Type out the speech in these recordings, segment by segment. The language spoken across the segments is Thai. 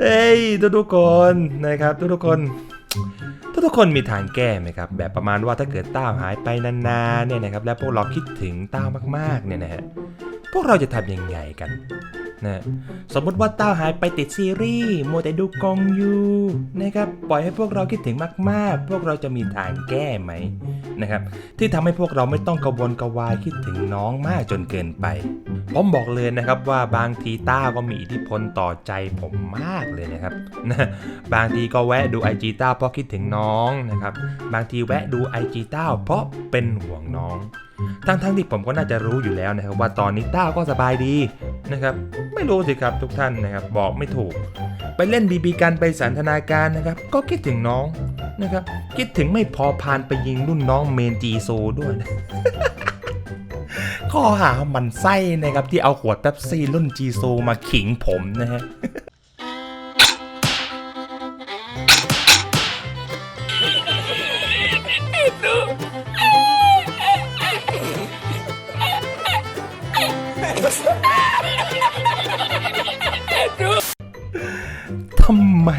เฮ้ยทุกทุกคนนะครับทุกทุกคนทุกทุกคนมีทางแก้ไหมครับ แบบประมาณว่าถ้าเกิดเต้าหายไปนานๆเนี่ยนะครับ แล้วพวกเราคิดถึงเต้ามากๆเนี่ยนะฮะพวกเราจะทำยังไงกัน นะสมมติว่าเต้าหายไปติดซีรีส์มัวแต่ดูกองอยู่นะครับปล่อยให้พวกเราคิดถึงมากๆ พวกเราจะมีทางแก้ไหมนะครับที่ทำให้พวกเราไม่ต้องกระวนกระวายคิดถึงน้องมากจนเกินไป ผมบอกเลยนะครับว่าบางทีต้าก็มีอิทธิพลต่อใจผมมากเลยนะครับนะบางทีก็แวะดู IG ต้าเพราะคิดถึงน้องนะครับบางทีแวะดู IG ต้าเพราะเป็นห่วงน้อง ทั้งๆที่ผมก็น่าจะรู้อยู่แล้วนะครับว่าตอนนี้ต้าก็สบายดี นะครับ ไม่รู้สิครับทุกท่านนะครับบอกไม่ถูก ไปเล่นบีบีกันไปสันทนาการนะครับ ก็คิดถึงน้องนะครับ คิดถึงไม่พอพานไปยิงรุ่นน้องเมนจีโซด้วยนะข้อหามันไส้นะครับที่เอาขวดเป๊ปซี่รุ่นจีโซมาขิงผมนะฮะ ไม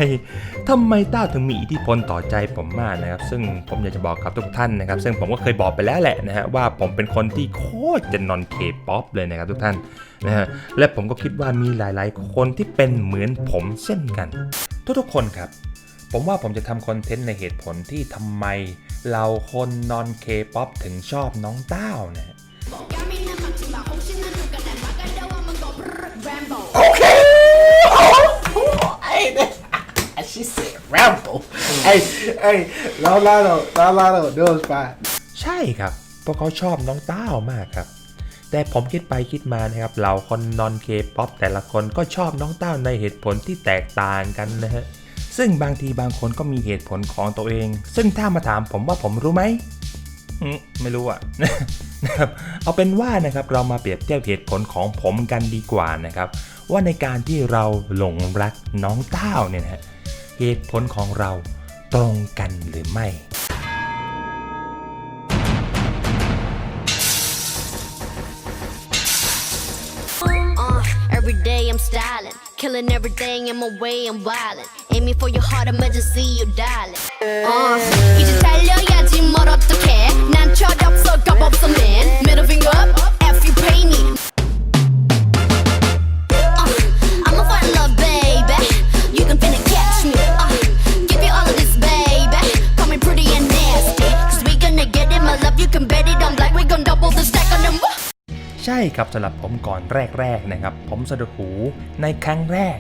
ทำไมต้าถึงมีอิทธิพลต่อใจผมมากนะครับ ซึ่งผมอยากจะบอกกับทุกท่านนะครับ ซึ่งผมก็เคยบอกไปแล้วแหละนะฮะว่าผมเป็นคนที่โคตรจะนอนเคป๊อปเลยนะครับทุกท่านนะฮะและผมก็คิดว่ามีหลายๆ คนที่เป็นเหมือนผมเช่นกัน ทุกๆคนครับผมว่าผมจะทำคอนเทนต์ในเหตุผลที่ทำไมเราคนนอนเคป๊อปถึงชอบน้องเต้านะ she said Rambo. hey, hey, no, no, no, no, no, no, that was fine. ใช่ครับพวกเขาชอบน้องต้าวมากครับ แต่ผมคิดไปคิดมานะครับเราคนนอนเคป๊อปแต่ละคนก็ชอบน้องต้าวในเหตุผลที่แตกต่างกันนะฮะ ซึ่งบางทีบางคนก็มีเหตุผลของตัวเอง ซึ่งถ้ามาถามผมว่าผมรู้ไหมอืมไม่รู้อะนะครับเอาเป็นว่านะครับเรามาเปรียบเทียบเหตุผลของผมกันดีกว่านะครับ ว่าในการที่เราหลงรักน้องต้าวเนี่ยนะฮะ เหตุผลของเราตรงกันหรือไม่ Uh, every day I'm styling, killing everything in my way, I'm wildin'. Aiming for your heart, emergency, you darling. Uh, 이제 달려야지 뭘 어떡해. 난 철없어, 겁없어, man. ครับสำหรับผมก่อนแรกๆนะครับ ผมสะดุดหูในครั้งแรก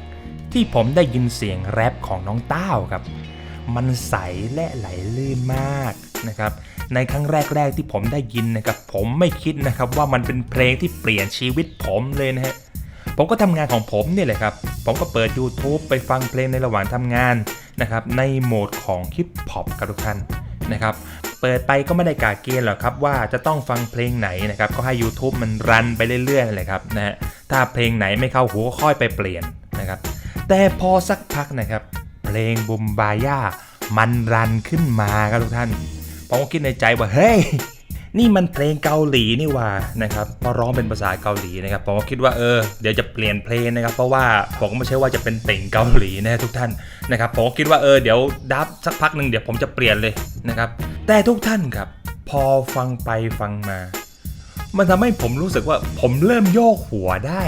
ที่ผมได้ยินเสียงแรปของน้องเต้าครับ มันใสและไหลลื่นมากนะครับ ในครั้งแรกๆที่ผมได้ยินนะครับ ผมไม่คิดนะครับว่ามันเป็นเพลงที่เปลี่ยนชีวิตผมเลยนะฮะผมก็ทำงานของผมเนี่ยแหละครับ ผมก็เปิด YouTube ไปฟังเพลงในระหว่างทำงานนะครับ ในโหมดของฮิปฮอปครับทุกท่านนะครับ เปิดไปก็ไม่ได้กาเกณฑ์หรอกครับว่าจะต้องฟังเพลงไหนนะครับก็ให้ YouTube มันรันไปเรื่อยๆเลยครับนะฮะถ้าเพลงไหนไม่เข้าหูก็ค่อยไปเปลี่ยนนะครับแต่พอสักพักนะครับ เพลงบุมบาย่ามันรันขึ้นมาครับทุกท่านผมก็คิดในใจว่าเฮ้ย นี่มันเพลงเกาหลีนี่ว่านะครับพอร้องเป็นภาษาเกาหลีนะครับผมก็คิดว่าเออเดี๋ยวจะเปลี่ยนเพลงนะครับ เพราะว่าผมก็ไม่ใช่ว่าจะเป็นติ่งเกาหลีนะทุกท่านนะครับผมก็คิดว่าเออเดี๋ยวดับสักพักหนึ่งเดี๋ยวผมจะเปลี่ยนเลยนะครับแต่ทุกท่านครับพอฟังไปฟังมา มันทำให้ผมรู้สึกว่าผมเริ่มโยกหัวได้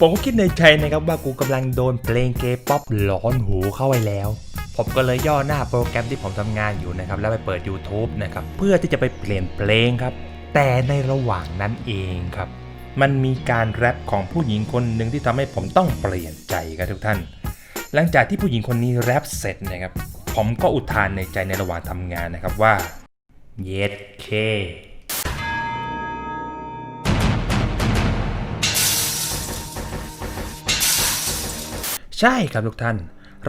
ผมก็คิดในใจนะครับว่ากูกำลังโดนเพลงเกป๊อปหลอนหูเข้าไปแล้ว ผมก็เลยย่อหน้าโปรแกรมที่ผมทำงานอยู่นะครับ แล้วไปเปิด YouTube นะครับ เพื่อที่จะไปเปลี่ยนเพลงครับ แต่ในระหว่างนั้นเองครับ มันมีการแรปของผู้หญิงคนหนึ่งที่ทำให้ผมต้องเปลี่ยนใจครับทุกท่าน หลังจากที่ผู้หญิงคนนี้แรปเสร็จนะครับ ผมก็อุทานในใจในระหว่างทำงานนะครับว่าเย็ดเคใช่ครับทุกท่าน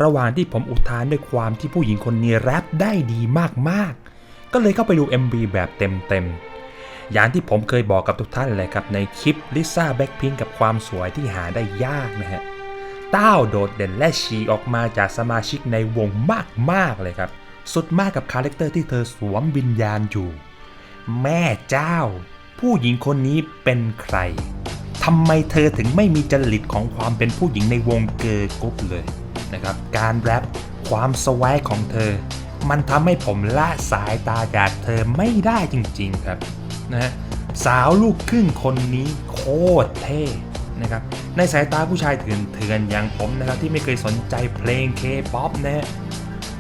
ระหว่างที่ผมอุทานด้วยความที่ผู้หญิงคนนี้แรปได้ดีมากๆ ก็เลยเข้าไปดู MV แบบเต็มๆ อย่างที่ผมเคยบอกกับทุกท่านเลยครับในคลิปลิซ่าแบ็คพิงกับความสวยที่หาได้ยากนะฮะต้าวโดดเด่นและฉีออกมาจากสมาชิกในวงมากๆเลยครับ สุดมากกับคาแรคเตอร์ที่เธอสวมวิญญาณอยู่ แม่เจ้า ผู้หญิงคนนี้เป็นใครทำไมเธอถึงไม่มีจริตของความเป็นผู้หญิงในวงเกิร์ลกรุ๊ปเลย นะครับ การแรปความสวายของเธอ มันทำให้ผมละสายตาจากเธอไม่ได้จริงๆครับนะฮะสาวลูกครึ่งคนนี้โคตรเท่นะครับในสายตาผู้ชายเถื่อนๆอย่างผมนะครับที่ไม่เคยสนใจเพลงเคป๊อปนะฮะ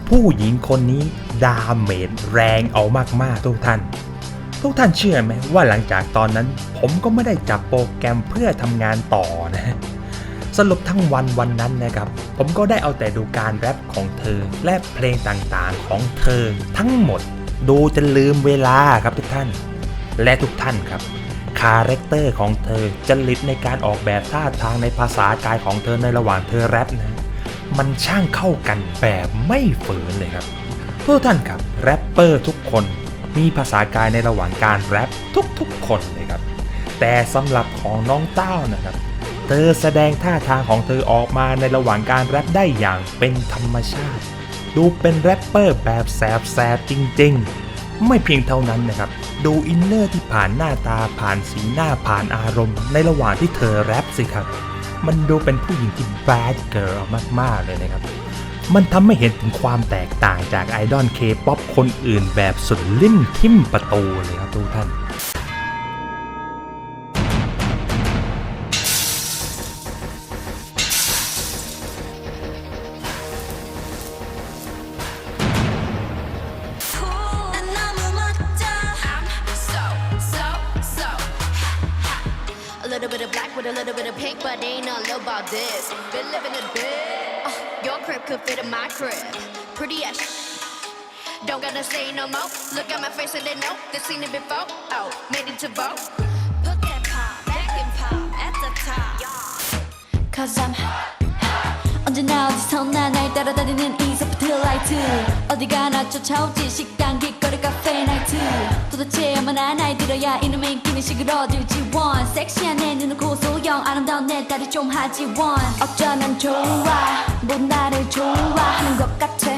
ผู้หญิงคนนี้ดาเมจแรงเอามากๆทุกท่าน ทุกท่านเชื่อไหมว่าหลังจากตอนนั้น ผมก็ไม่ได้จับโปรแกรมเพื่อทำงานต่อนะ สรุปทั้งวันวันนั้นนะครับ ผมก็ได้เอาแต่ดูการแรปของเธอ และเพลงต่างๆของเธอ ทั้งหมดดูจนลืมเวลาครับทุกท่าน และทุกท่านครับคาแรคเตอร์ของเธอจริตในการออกแบบท่าทางในภาษากายของเธอในระหว่างเธอแรปนะมันช่างเข้ากันแบบไม่ฝืนเลยครับทุกท่านครับแรปเปอร์ทุกคนมีภาษากายในระหว่างการแรปทุกๆคนเลยครับแต่สำหรับของน้องเต้านะครับ เธอแสดงท่าทางของเธอออกมาในระหว่างการแรปได้อย่างเป็นธรรมชาติ ดูเป็นแรปเปอร์แบบแสบๆจริงๆ ไม่เพียงเท่านั้นนะครับ ดูอินเนอร์ที่ผ่านหน้าตาผ่านสีหน้าผ่านอารมณ์ ในระหว่างที่เธอแรปสิครับ มันดูเป็นผู้หญิงที่ bad girl มากๆเลยนะครับ มันทำให้เห็นถึงความแตกต่างจากไอดอลเคป๊อปคนอื่นแบบสุดลิ่มทิ่มประตูเลยครับทุกท่าน Cause I'm 언제나 어디서나 날 따라다니는 이 소프트 라이트 어디 가 나 쫓아오지 식당 길거리 카페 나이트 도대체 얼마나 날 들어야 이놈의 끼는 식을 얻을지 원. 섹시한 내 눈은 고소영 아름다운 내 다리 좀 하지 원. 어쩌면 좋아? 못 나를 좋아하는 것 같아?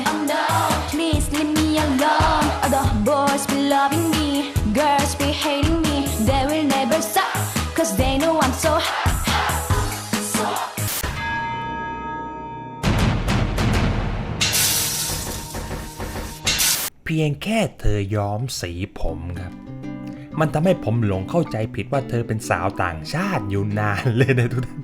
Please leave me alone. The boys be loving me. Girls be hating me เพียงแค่เธอย้อมสีผมครับ มันทำให้ผมหลงเข้าใจผิดว่าเธอเป็นสาวต่างชาติอยู่นานเลยนะทุกท่าน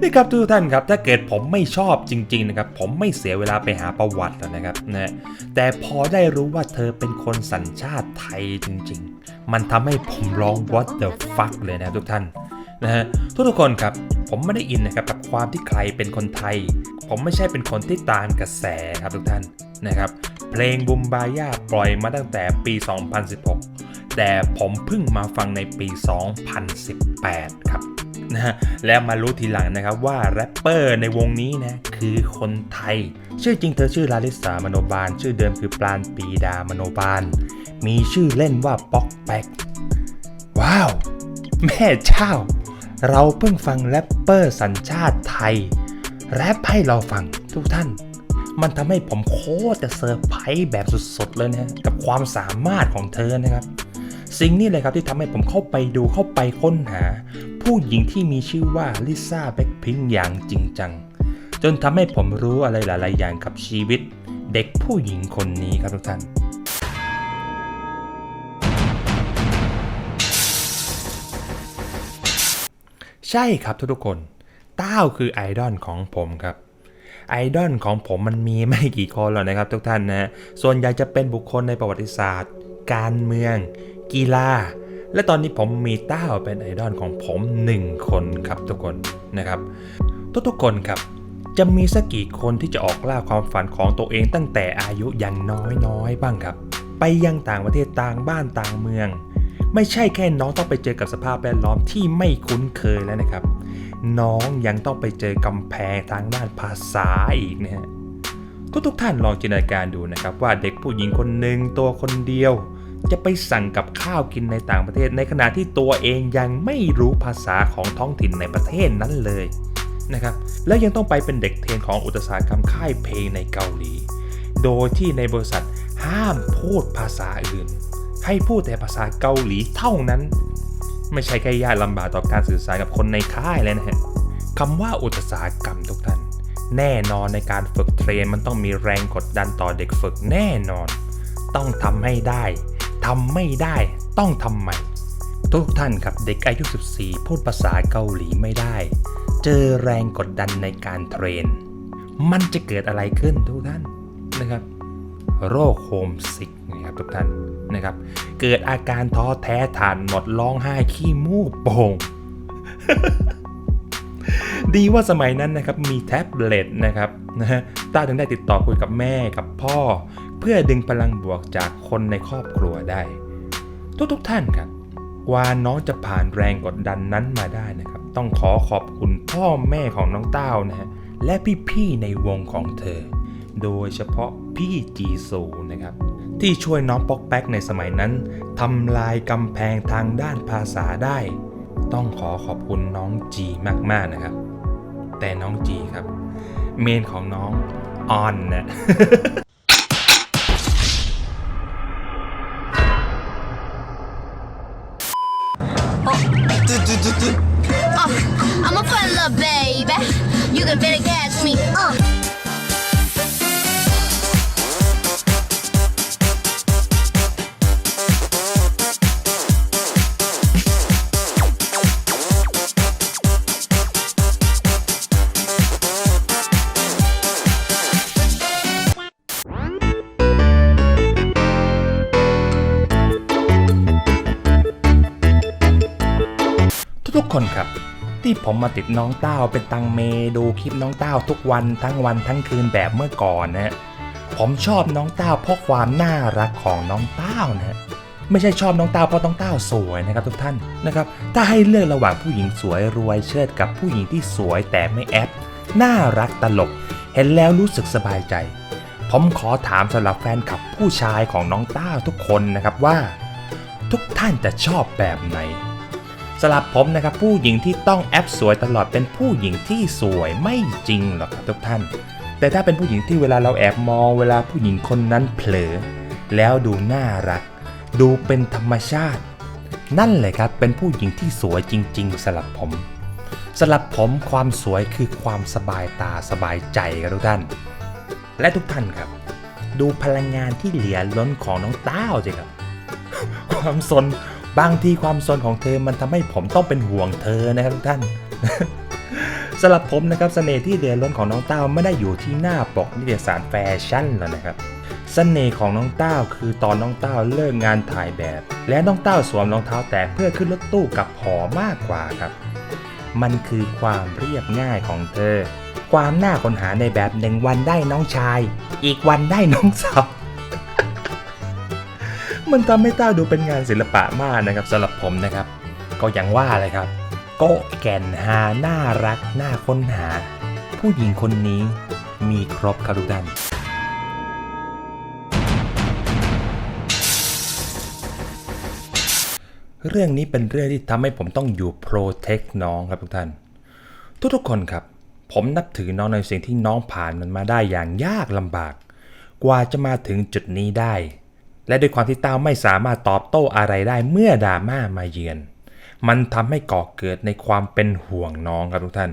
นี่ครับทุกท่านครับถ้าเกิดผมไม่ชอบจริง ๆ นะครับ ผมไม่เสียเวลาไปหาประวัติแล้วนะครับนะแต่พอได้รู้ว่าเธอเป็นคนสัญชาติไทยจริง ๆ มันทำให้ผมร้อง what the fuck เลยนะทุกท่าน นะฮะทุกๆคนครับผมไม่ได้อินนะครับกับความที่ใครเป็นคนไทย ผมไม่ใช่เป็นคนที่ตามกระแสครับทุกท่านนะครับเพลงบุมบาย่าปล่อยมาตั้งแต่ปี 2016 แต่ผมเพิ่งมาฟังในปี 2018 ครับนะฮะแล้วมารู้ทีหลังนะครับว่าแรปเปอร์ในวงนี้นะคือคนไทย ชื่อจริงเธอชื่อลาลิสามโนบาล ชื่อเดิมคือปราณปีดามโนบาล มีชื่อเล่นว่าป๊อกแป๊ก ว้าว แม่เจ้า เราเพิ่งฟังแรปเปอร์สัญชาติไทย แรปให้เราฟังทุกท่าน มันทำให้ผมโคตรจะเซอร์ไพรส์แบบสุดๆเลยนะฮะกับความสามารถของเธอนะครับ สิ่งนี้เลยครับที่ทำให้ผมเข้าไปดูเข้าไปค้นหา ผู้หญิงที่มีชื่อว่าลิซ่าแบ็คพิงอย่างจริงจัง จนทำให้ผมรู้อะไรหลายๆอย่างกับชีวิต เด็กผู้หญิงคนนี้ครับทุกท่าน ใช่ครับทุกๆคน เต้าคือไอดอลของผมครับไอดอลของผมมันมีไม่กี่คนหรอกนะครับทุกท่านนะฮะส่วนใหญ่จะเป็นบุคคลในประวัติศาสตร์ การเมือง กีฬา และตอนนี้ผมมีเต้าเป็นไอดอลของผมหนึ่งคนครับทุกคนนะครับ ทุกๆคนครับ จะมีสักกี่คนที่จะออกล่าความฝันของตัวเองตั้งแต่อายุยังน้อยๆบ้างครับ ไปยังต่างประเทศต่างบ้านต่างเมือง ไม่ใช่แค่น้องต้องไปเจอกับสภาพแวดล้อมที่ไม่คุ้นเคยแล้วนะครับ น้องยังต้องไปเจอกำแพงทางด้านภาษาอีกนะฮะทุกๆท่านลองจินตนาการดูนะครับ ว่าเด็กผู้หญิงคนหนึ่งตัวคนเดียว จะไปสั่งกับข้าวกินในต่างประเทศ ในขณะที่ตัวเองยังไม่รู้ภาษาของท้องถิ่นในประเทศนั้นเลยนะครับแล้วยังต้องไปเป็นเด็กเทรนของอุตสาหกรรมค่ายเพลงในเกาหลี โดยที่ในบริษัทห้ามพูดภาษาอื่น ให้พูดแต่ภาษาเกาหลีเท่านั้น ไม่ใช่แค่ยากลำบากต่อการสื่อสารกับคนในค่ายเลยนะฮะคำว่าอุตสาหกรรมทุกท่าน แน่นอนในการฝึกเทรนมันต้องมีแรงกดดันต่อเด็กฝึกแน่นอน ต้องทำให้ได้ทำไม่ได้ต้องทำใหม่ ทุกท่านครับเด็กอายุ 14 พูดภาษาเกาหลีไม่ได้ เจอแรงกดดันในการเทรน มันจะเกิดอะไรขึ้นทุกท่านนะครับ โรคโฮมสิกนะครับทุกท่านนะครับ เกิดอาการท้อแท้ฐานหมดร้องไห้ขี้มูกโป่งดีว่าสมัยนั้นนะครับมีแท็บเล็ตนะครับนะฮะต้าถึงได้ติดต่อคุยกับแม่กับพ่อ เพื่อดึงพลังบวกจากคนในครอบครัวได้ ทุกๆท่านครับกว่าน้องจะผ่านแรงกดดันนั้นมาได้นะครับ ต้องขอขอบคุณพ่อแม่ของน้องเต้านะฮะและพี่ๆในวงของเธอ โดยเฉพาะพี่จีซูนะครับ ที่ช่วยน้องป๊อกแป๊กในสมัยนั้นทำลายกำแพงทางด้านภาษาได้ ต้องขอขอบคุณน้องจีมากๆนะครับ แต่น้องจีครับ เมนของน้องออนนะ I'm a fun little baby. You can better ผมมาติดน้องเต้าเป็นตังเมดูคลิปน้องเต้าทุกวันทั้งวันทั้งคืนแบบเมื่อก่อนนะผมชอบน้องเต้าเพราะความน่ารักของน้องเต้านะฮะไม่ใช่ชอบน้องเต้าเพราะน้องเต้าสวยนะครับทุกท่านนะครับถ้าให้เลือกระหว่างผู้หญิงสวยรวยเชิดกับผู้หญิงที่สวยแต่ไม่แอปน่ารักตลก เห็นแล้วรู้สึกสบายใจ ผมขอถามสำหรับแฟนคลับผู้ชายของน้องเต้าทุกคนนะครับว่า ทุกท่านจะชอบแบบไหน สำหรับผมนะครับผู้หญิงที่ต้องแอปสวยตลอดเป็นผู้หญิงที่สวยไม่จริงหรอกครับทุกท่าน แต่ถ้าเป็นผู้หญิงที่เวลาเราแอบมองเวลาผู้หญิงคนนั้นเผลอ แล้วดูน่ารัก ดูเป็นธรรมชาติ นั่นแหละครับเป็นผู้หญิงที่สวยจริง ๆสำหรับผมสำหรับผมความสวยคือความสบายตาสบายใจครับทุกท่าน และทุกท่านครับ ดูพลังงานที่เหลือล้นของน้องเต้าสิครับ ความสน บางทีความสนของเธอมันทำให้ผมต้องเป็นห่วงเธอนะครับทุกท่านสำหรับผมนะครับเสน่ห์ที่เหลือล้นของน้องเต้าไม่ได้อยู่ที่หน้าปกนิตยสารแฟชั่นแล้วนะครับเสน่ห์ของน้องเต้าคือตอนน้องเต้าเลิกงานถ่ายแบบ และน้องเต้าสวมรองเท้าแตะเพื่อขึ้นรถตู้กับหอมากกว่าครับ มันคือความเรียบง่ายของเธอ ความน่าค้นหาในแบบหนึ่งวันได้น้องชาย อีกวันได้น้องสาว มันทำให้ต้าดูเป็นงานศิลปะมากนะครับสำหรับผมนะครับ ก็อย่างว่าเลยครับ โกแก่นหาน่ารักน่าค้นหา ผู้หญิงคนนี้มีครบครับทุกท่านเรื่องนี้เป็นเรื่องที่ทำให้ผมต้องอยู่โปรเทคน้องครับทุกท่าน ทุกๆคนครับ ผมนับถือน้องในสิ่งที่น้องผ่านมันมาได้อย่างยากลำบาก กว่าจะมาถึงจุดนี้ได้ และด้วยความที่เต้าไม่สามารถตอบโต้อะไรได้เมื่อดราม่ามาเยือน มันทำให้ก่อเกิดในความเป็นห่วงน้องครับทุกท่าน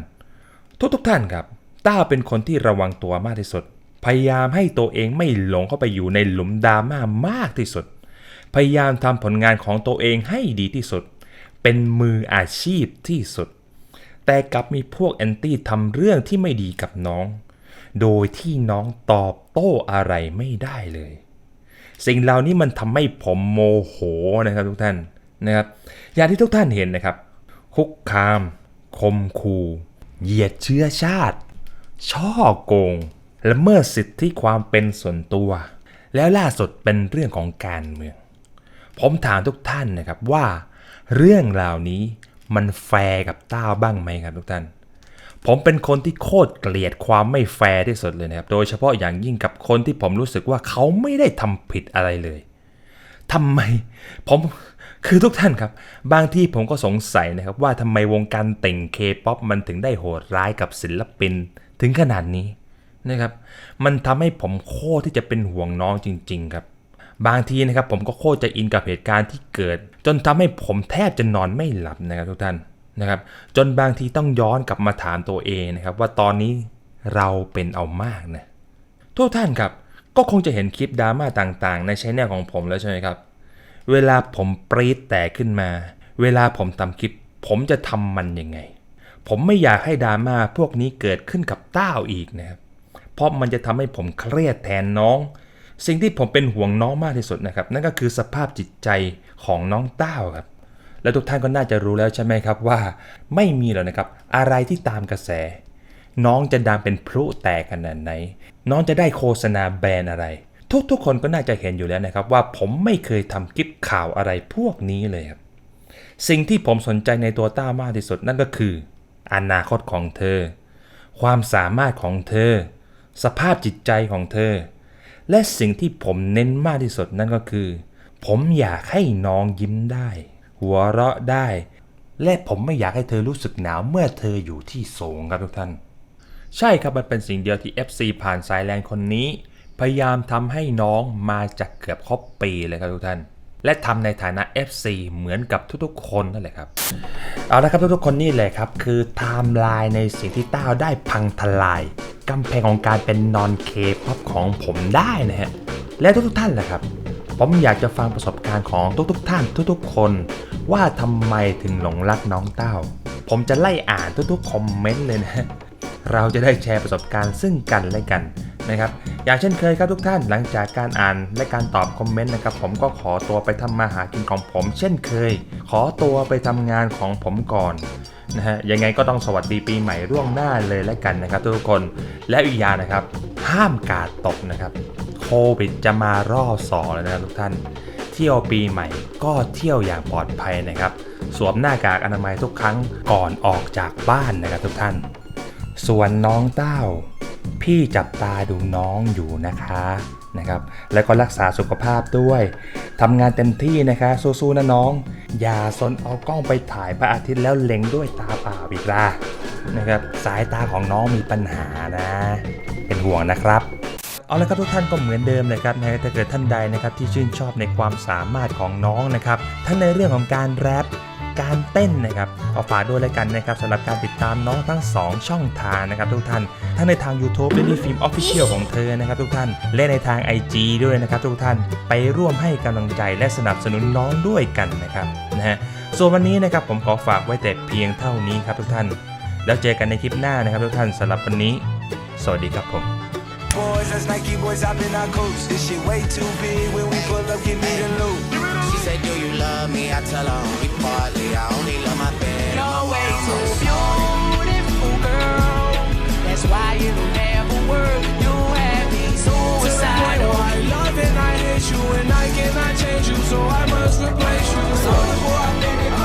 ทุกๆท่านครับต้าเป็นคนที่ระวังตัวมากที่สุด พยายามให้ตัวเองไม่หลงเข้าไปอยู่ในหลุมดราม่ามากที่สุด พยายามทำผลงานของตัวเองให้ดีที่สุด เป็นมืออาชีพที่สุด แต่กลับมีพวกแอนตี้ทำเรื่องที่ไม่ดีกับน้อง โดยที่น้องตอบโต้อะไรไม่ได้เลย สิ่งเหล่านี้มันทำให้ผมโมโหนะครับทุกท่านนะครับ อย่างที่ทุกท่านเห็นนะครับ คุกคาม คมคูเหยียดเชื้อชาติ ช่อโกงละเมิดสิทธิความเป็นส่วนตัว แล้วล่าสุดเป็นเรื่องของการเมือง ผมถามทุกท่านนะครับว่า เรื่องรานี้มันแฟร์กับต้าบ้างไหมครับทุกท่าน ผมเป็นคนที่โคตรเกลียดความไม่แฟร์ที่สุดเลยนะครับ โดยเฉพาะอย่างยิ่งกับคนที่ผมรู้สึกว่าเขาไม่ได้ทำผิดอะไรเลยทำไม ผมคือทุกท่านครับ บางที่ผมก็สงสัยนะครับ ว่าทำไมวงการติ่งเคป๊อปมันถึงได้โหดร้ายกับศิลปินถึงขนาดนี้นะครับ มันทำให้ผมโคตรที่จะเป็นห่วงน้องจริง ๆ ครับ บางทีนะครับผมก็โคตรจะอินกับเหตุการณ์ที่เกิด จนทำให้ผมแทบจะนอนไม่หลับนะครับทุกท่าน นะครับจนบางทีต้องย้อนกลับมาถามตัวเองนะครับว่าตอนนี้เราเป็นเอามากนะทุกท่านครับก็คงจะเห็นคลิปดราม่าต่างๆ ในช่องของผมแล้วใช่ไหมครับ เวลาผมปรี๊ดแตกขึ้นมา เวลาผมทำคลิป ผมจะทำมันยังไง ผมไม่อยากให้ดราม่าพวกนี้เกิดขึ้นกับต้าวอีกนะครับเพราะมันจะทำให้ผมเครียดแทนน้อง สิ่งที่ผมเป็นห่วงน้องมากที่สุดนะครับ นั่นก็คือสภาพจิตใจของน้องต้าวครับ และทุกท่านก็น่าจะรู้แล้วใช่ไหมครับว่า ไม่มีหรอกนะครับ อะไรที่ตามกระแส น้องจะดังเป็นพลุแตกขนาดไหน น้องจะได้โฆษณาแบรนด์อะไร ทุกๆคนก็น่าจะเห็นอยู่แล้วนะครับ ว่าผมไม่เคยทำคลิปข่าวอะไรพวกนี้เลยครับสิ่งที่ผมสนใจในตัวต้ามากที่สุดนั่นก็คือ อนาคตของเธอ ความสามารถของเธอ สภาพจิตใจของเธอ และสิ่งที่ผมเน้นมากที่สุดนั่นก็คือ ผมอยากให้น้องยิ้มได้ หัวเราะได้ และผมไม่อยากให้เธอรู้สึกหนาวเมื่อเธออยู่ที่สูงครับทุกท่าน ใช่ครับมันเป็นสิ่งเดียวที่ FC ผ่านสายแลนคนนี้ พยายามทำให้น้องมาจากเกือบครบปีเลยครับทุกท่านและทำในฐานะ FC เหมือนกับทุกๆ คนนั่นแหละครับ เอาละครับทุกๆ คนนี่แหละครับ คือไทม์ไลน์ในสิ่งที่ต้าได้พังทลายกำแพงของการเป็นนอนเคป๊อปของผมได้นะฮะ และทุกๆ ท่านแหละครับ ผมอยากจะฟังประสบการณ์ของทุกๆ ท่านทุกๆ คน ว่าทำไมถึงหลงรักน้องเต้า ผมจะไล่อ่านทุกๆ คอมเมนต์เลยนะ เราจะได้แชร์ประสบการณ์ซึ่งกันและกันนะครับ อย่างเช่นเคยครับทุกท่านหลังจากการอ่านและการตอบคอมเมนต์นะครับ ผมก็ขอตัวไปทำมาหากินของผม เช่นเคย ขอตัวไปทำงานของผมก่อนนะฮะยังไงก็ต้องสวัสดีปีใหม่ร่วงหน้าเลยและกันนะครับทุกๆคนและอีกอย่างนะครับ ห้ามกาดตกนะครับ โควิดจะมารอบสองแล้วนะครับทุกท่าน เที่ยวปีใหม่ก็เที่ยวอย่างปลอดภัยนะครับ สวมหน้ากากอนามัยทุกครั้งก่อนออกจากบ้านนะครับทุกท่าน ส่วนน้องเต้า พี่จับตาดูน้องอยู่นะคะนะครับ แล้วก็รักษาสุขภาพด้วยทำงานเต็มที่นะคะสู้ๆนะน้อง อย่าสนเอากล้องไปถ่ายพระอาทิตย์แล้วเล็งด้วยตาเปล่าอีกล่ะนะครับ สายตาของน้องมีปัญหานะ เป็นห่วงนะครับ เอาละครับทุกท่านก็เหมือนเดิมเลยครับนะฮะถ้าเกิดท่านใดนะครับที่ชื่นชอบในความสามารถของน้องนะครับทั้งในเรื่องของการแรปการเต้นนะครับขอาฝากด้วยแล้วกันนะครับสำหรับการติดตามน้องทั้ง 2 ช่องทางนะครับทุกท่านทั้งในทาง YouTube และที่ฟิล์มออฟฟิเชียลของเธอนะครับทุกท่านและในทาง IG ด้วยนะครับทุกท่านไปร่วมให้กำลังใจและสนับสนุนน้องด้วยกันนะครับนะฮะส่วนวันนี้นะครับผมขอฝากไว้แต่เพียงเท่านี้ครับทุกท่าน แล้วเจอกันในคลิปหน้านะครับทุกท่านสำหรับวันนี้ สวัสดีครับผม boys, that's Nike boys up in our coats. This shit way too big when we pull up, give me the loot. She said, Do you love me? I tell her only partly. I only love my bed. You're way too beautiful, girl. That's why it'll never work. You have me suicidal. I love and I hate you, and I cannot change you, so I must replace you. So, before I think it